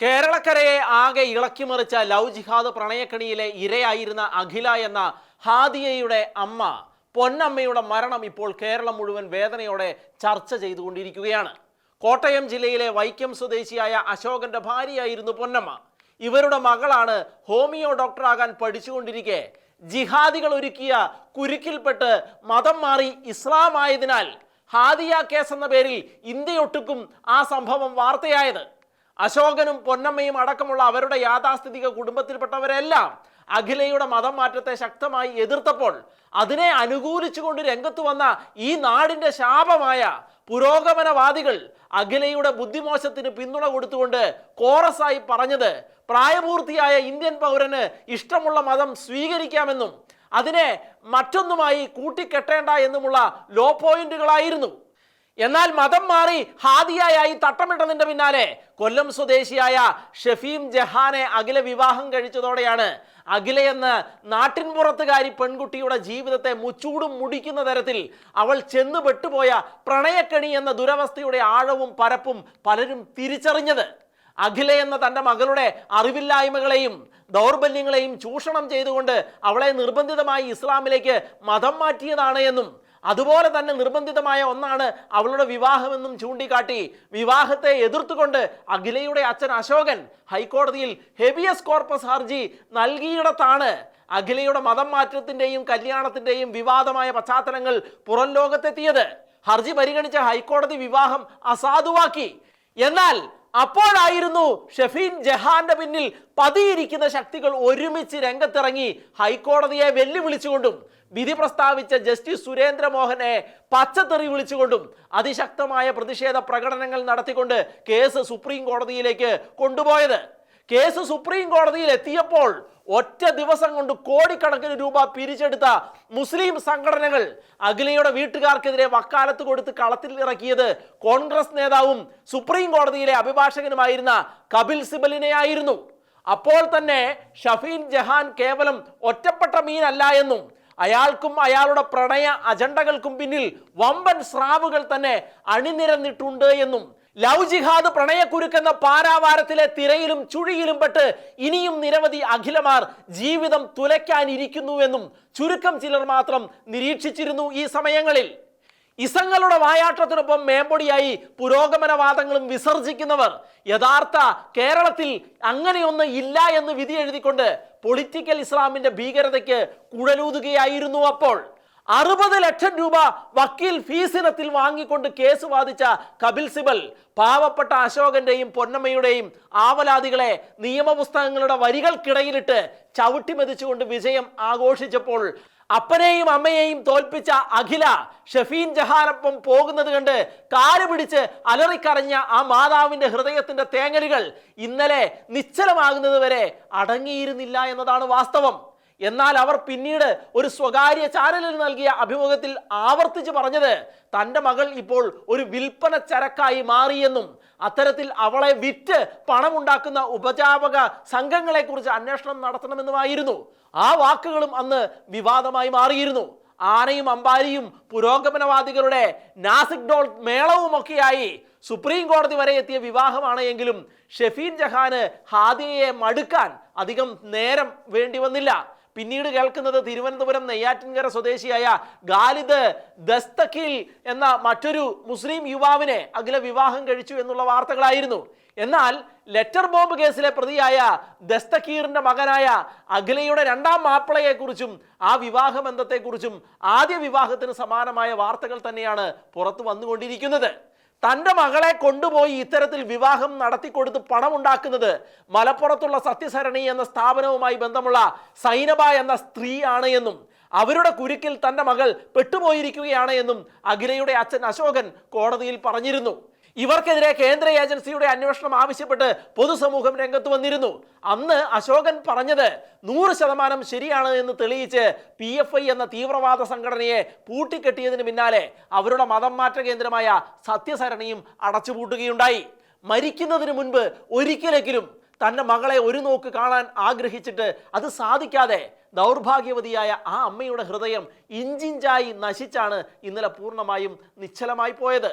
കേരളക്കരയെ ആകെ ഇളക്കിമറിച്ച ലവ് ജിഹാദ് പ്രണയക്കണിയിലെ ഇരയായിരുന്ന അഖില എന്ന ഹാദിയയുടെ അമ്മ പൊന്നമ്മയുടെ മരണം ഇപ്പോൾ കേരളം മുഴുവൻ വേദനയോടെ ചർച്ച ചെയ്തുകൊണ്ടിരിക്കുകയാണ്. കോട്ടയം ജില്ലയിലെ വൈക്കം സ്വദേശിയായ അശോകന്റെ ഭാര്യയായിരുന്നു പൊന്നമ്മ. ഇവരുടെ മകളാണ് ഹോമിയോ ഡോക്ടറാകാൻ പഠിച്ചുകൊണ്ടിരിക്കെ. ജിഹാദികൾ ഒരുക്കിയ കുരുക്കിൽപ്പെട്ട് മതം മാറി ഇസ്ലാമായതിനാൽ ഹാദിയ കേസ് എന്ന പേരിൽ ഇന്ത്യയൊട്ടുക്കും ആ സംഭവം വാർത്തയായത്. അശോകനും പൊന്നമ്മയും അടക്കമുള്ള അവരുടെ യാഥാസ്ഥിതിക കുടുംബത്തിൽപ്പെട്ടവരെല്ലാം അഖിലയുടെ മതം മാറ്റത്തെ ശക്തമായി എതിർത്തപ്പോൾ അതിനെ അനുകൂലിച്ചുകൊണ്ട് രംഗത്ത് വന്ന ഈ നാടിന്റെ ശാപമായ പുരോഗമനവാദികൾ അഖിലയുടെ ബുദ്ധിമോശത്തിന് പിന്തുണ കൊടുത്തുകൊണ്ട് കോറസായി പറഞ്ഞത് പ്രായപൂർത്തിയായ ഇന്ത്യൻ പൗരന് ഇഷ്ടമുള്ള മതം സ്വീകരിക്കാമെന്നും അതിനെ മറ്റൊന്നുമായി കൂട്ടിക്കെട്ടേണ്ട എന്നുമുള്ള ലോ പോയിന്റുകളായിരുന്നു. എന്നാൽ മതം മാറി ഹാദിയായി തട്ടമിട്ടതിന്റെ പിന്നാലെ കൊല്ലം സ്വദേശിയായ ഷഫീം ജഹാനെ അഖില വിവാഹം കഴിച്ചതോടെയാണ് അഖില എന്ന നാട്ടിൻപുറത്തുകാരി പെൺകുട്ടിയുടെ ജീവിതത്തെ മുച്ചൂടും മുടിക്കുന്ന തരത്തിൽ അവൾ ചെന്ന് പെട്ടുപോയ പ്രണയക്കണി എന്ന ദുരവസ്ഥയുടെ ആഴവും പരപ്പും പലരും തിരിച്ചറിഞ്ഞത്. അഖില എന്ന തന്റെ മകളുടെ അറിവില്ലായ്മകളെയും ദൗർബല്യങ്ങളെയും ചൂഷണം ചെയ്തുകൊണ്ട് അവളെ നിർബന്ധിതമായി ഇസ്ലാമിലേക്ക് മതം മാറ്റിയതാണ് എന്നും അതുപോലെ തന്നെ നിർബന്ധിതമായ ഒന്നാണ് അവളുടെ വിവാഹമെന്നും ചൂണ്ടിക്കാട്ടി. വിവാഹത്തെ എതിർത്തുകൊണ്ട് അഖിലയുടെ അച്ഛൻ അശോകൻ ഹൈക്കോടതിയിൽ ഹെബിയസ് കോർപ്പസ് ഹർജി നൽകിയിടത്താണ് അഖിലയുടെ മതം മാറ്റത്തിന്റെയും കല്യാണത്തിന്റെയും വിവാദമായ പശ്ചാത്തലങ്ങൾ പുറം ലോകത്തെത്തിയത്. ഹർജി പരിഗണിച്ച ഹൈക്കോടതി വിവാഹം അസാധുവാക്കി. എന്നാൽ അപ്പോഴായിരുന്നു ഷെഫീൻ ജഹാന്റെ പിന്നിൽ പതിയിരിക്കുന്ന ശക്തികൾ ഒരുമിച്ച് രംഗത്തിറങ്ങി ഹൈക്കോടതിയെ വെല്ലുവിളിച്ചുകൊണ്ടും വിധി പ്രസ്താവിച്ച ജസ്റ്റിസ് സുരേന്ദ്രമോഹനെ പച്ചത്തെറി വിളിച്ചുകൊണ്ടും അതിശക്തമായ പ്രതിഷേധ പ്രകടനങ്ങൾ നടത്തിക്കൊണ്ട് കേസ് സുപ്രീം കോടതിയിലേക്ക് കൊണ്ടുപോയത്. കേസ് സുപ്രീം കോടതിയിൽ എത്തിയപ്പോൾ ഒറ്റ ദിവസം കൊണ്ട് കോടിക്കണക്കിന് രൂപ പിരിച്ചെടുത്ത മുസ്ലിം സംഘടനകൾ അഖിലയുടെ വീട്ടുകാർക്കെതിരെ വക്കാലത്ത് കൊടുത്ത് കളത്തിൽ ഇറക്കിയത് കോൺഗ്രസ് നേതാവും സുപ്രീം കോടതിയിലെ അഭിഭാഷകനുമായിരുന്ന കപിൽ സിബലിനെയായിരുന്നു. അപ്പോൾ തന്നെ ഷഫീൻ ജഹാൻ കേവലം ഒറ്റപ്പെട്ട മീനല്ല എന്നും അയാൾക്കും അയാളുടെ പ്രണയ അജണ്ടകൾക്കും പിന്നിൽ വമ്പൻ സ്രാവുകൾ തന്നെ അണിനിരന്നിട്ടുണ്ട് എന്നും ലവ് ജിഹാദ് പ്രണയക്കുരുക്കെന്ന പാരാവാരത്തിലെ തിരയിലും ചുഴിയിലും പെട്ട് ഇനിയും നിരവധി അഖിലമാർ ജീവിതം തുലയ്ക്കാനിരിക്കുന്നുവെന്നും ചുരുക്കം ചിലർ മാത്രം നിരീക്ഷിച്ചിരുന്നു ഈ സമയങ്ങളിൽ. ഇസങ്ങളുടെ വായാട്ടത്തിനൊപ്പം മേമ്പൊടിയായി പുരോഗമനവാദങ്ങളും വിസർജിക്കുന്നവർ. യഥാർത്ഥ കേരളത്തിൽ അങ്ങനെയൊന്നും ഇല്ല എന്ന് വിധി എഴുതിക്കൊണ്ട് പൊളിറ്റിക്കൽ ഇസ്ലാമിന്റെ ഭീകരതയ്ക്ക് കുഴലൂതുകയായിരുന്നു അപ്പോൾ. അറുപത് ലക്ഷം രൂപ വക്കീൽ ഫീസിനത്തിൽ വാങ്ങിക്കൊണ്ട് കേസ് വാദിച്ച കപിൽ സിബൽ പാവപ്പെട്ട അശോകന്റെയും പൊന്നമ്മയുടെയും ആവലാദികളെ നിയമപുസ്തകങ്ങളുടെ വരികൾക്കിടയിലിട്ട് ചവിട്ടിമെതിച്ചുകൊണ്ട് വിജയം ആഘോഷിച്ചപ്പോൾ അപ്പനെയും അമ്മയെയും തോൽപ്പിച്ച അഖില ഷഫീൻ ജഹാനൊപ്പം പോകുന്നത് കണ്ട് കാൽ പിടിച്ച് അലറിക്കറഞ്ഞ ആ മാതാവിന്റെ ഹൃദയത്തിന്റെ തേങ്ങലുകൾ ഇന്നലെ നിശ്ചലമാകുന്നത് വരെ അടങ്ങിയിരുന്നില്ല എന്നതാണ് വാസ്തവം. എന്നാൽ അവർ പിന്നീട് ഒരു സ്വകാര്യ ചാനലിന് നൽകിയ അഭിമുഖത്തിൽ ആവർത്തിച്ച് പറഞ്ഞത് തന്റെ മകൾ ഇപ്പോൾ ഒരു വിൽപ്പന ചരക്കായി മാറിയെന്നും അത്തരത്തിൽ അവളെ വിറ്റ് പണമുണ്ടാക്കുന്ന ഉപജാപക സംഘങ്ങളെക്കുറിച്ച് അന്വേഷണം നടത്തണമെന്നുമായിരുന്നു. ആ വാക്കുകളും അന്ന് വിവാദമായി മാറിയിരുന്നു. ആനയും അമ്പാരിയും പുരോഗമനവാദികളുടെ നാസിക് ഡോൾ മേളവുമൊക്കെയായി സുപ്രീം കോടതി വരെ എത്തിയ വിവാഹമാണ് എങ്കിലും ഷെഫീൻ ജഹാന് ഹാദിയയെ മടുക്കാൻ അധികം നേരം വേണ്ടി വന്നില്ല. പിന്നീട് കേൾക്കുന്നത് തിരുവനന്തപുരം നെയ്യാറ്റിൻകര സ്വദേശിയായ ഗാലിദ് ദസ്തഖിൽ എന്ന മറ്റൊരു മുസ്ലിം യുവാവിനെ അഖില വിവാഹം കഴിച്ചു എന്നുള്ള വാർത്തകളായിരുന്നു. എന്നാൽ ലെറ്റർ ബോംബ് കേസിലെ പ്രതിയായ ദസ്തഖീറിന്റെ മകനായ അഖിലയുടെ രണ്ടാം മാപ്പിളയെക്കുറിച്ചും ആ വിവാഹ ബന്ധത്തെക്കുറിച്ചും ആദ്യ വിവാഹത്തിന് സമാനമായ വാർത്തകൾ തന്നെയാണ് പുറത്തു വന്നുകൊണ്ടിരിക്കുന്നത്. തന്റെ മകളെ കൊണ്ടുപോയി ഇത്തരത്തിൽ വിവാഹം നടത്തിക്കൊടുത്ത് പണമുണ്ടാക്കുന്നത് മലപ്പുറത്തുള്ള സത്യസരണി എന്ന സ്ഥാപനവുമായി ബന്ധമുള്ള സൈനബ എന്ന സ്ത്രീയാണ് എന്നും അവരുടെ കുരുക്കിൽ തന്റെ മകൾ പെട്ടുപോയിരിക്കുകയാണ് എന്നും അഖിലയുടെ അച്ഛൻ അശോകൻ കോടതിയിൽ പറഞ്ഞിരുന്നു. ഇവർക്കെതിരെ കേന്ദ്ര ഏജൻസിയുടെ അന്വേഷണം ആവശ്യപ്പെട്ട് പൊതുസമൂഹം രംഗത്ത് വന്നിരുന്നു. അന്ന് അശോകൻ പറഞ്ഞത് നൂറ് ശതമാനം ശരിയാണ് എന്ന് തെളിയിച്ച് പി എഫ് ഐ എന്ന തീവ്രവാദ സംഘടനയെ പൂട്ടിക്കെട്ടിയതിന് പിന്നാലെ അവരുടെ മതം മാറ്റ കേന്ദ്രമായ സത്യസരണിയും അടച്ചുപൂട്ടുകയുണ്ടായി. മരിക്കുന്നതിന് മുൻപ് ഒരിക്കലെങ്കിലും തന്റെ മകളെ ഒരു നോക്ക് കാണാൻ ആഗ്രഹിച്ചിട്ട് അത് സാധിക്കാതെ ദൗർഭാഗ്യവതിയായ ആ അമ്മയുടെ ഹൃദയം ഇഞ്ചിഞ്ചായി നശിച്ചാണ് ഇന്നലെ പൂർണമായും നിശ്ചലമായി പോയത്.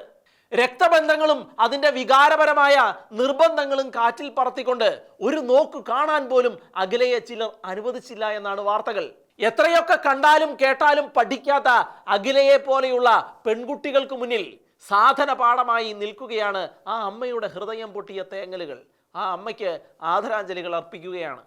രക്തബന്ധങ്ങളും അതിന്റെ വികാരപരമായ നിർബന്ധങ്ങളും കാറ്റിൽ പറത്തിക്കൊണ്ട് ഒരു നോക്ക് കാണാൻ പോലും അഖിലയെ ചിലർ അനുവദിച്ചില്ല എന്നാണ് വാർത്തകൾ. എത്രയൊക്കെ കണ്ടാലും കേട്ടാലും പഠിക്കാത്ത അഖിലയെ പോലെയുള്ള പെൺകുട്ടികൾക്ക് മുന്നിൽ സാധന പാഠമായി നിൽക്കുകയാണ് ആ അമ്മയുടെ ഹൃദയം പൊട്ടിയ തേങ്ങലുകൾ. ആ അമ്മയ്ക്ക് ആദരാഞ്ജലികൾ അർപ്പിക്കുകയാണ്.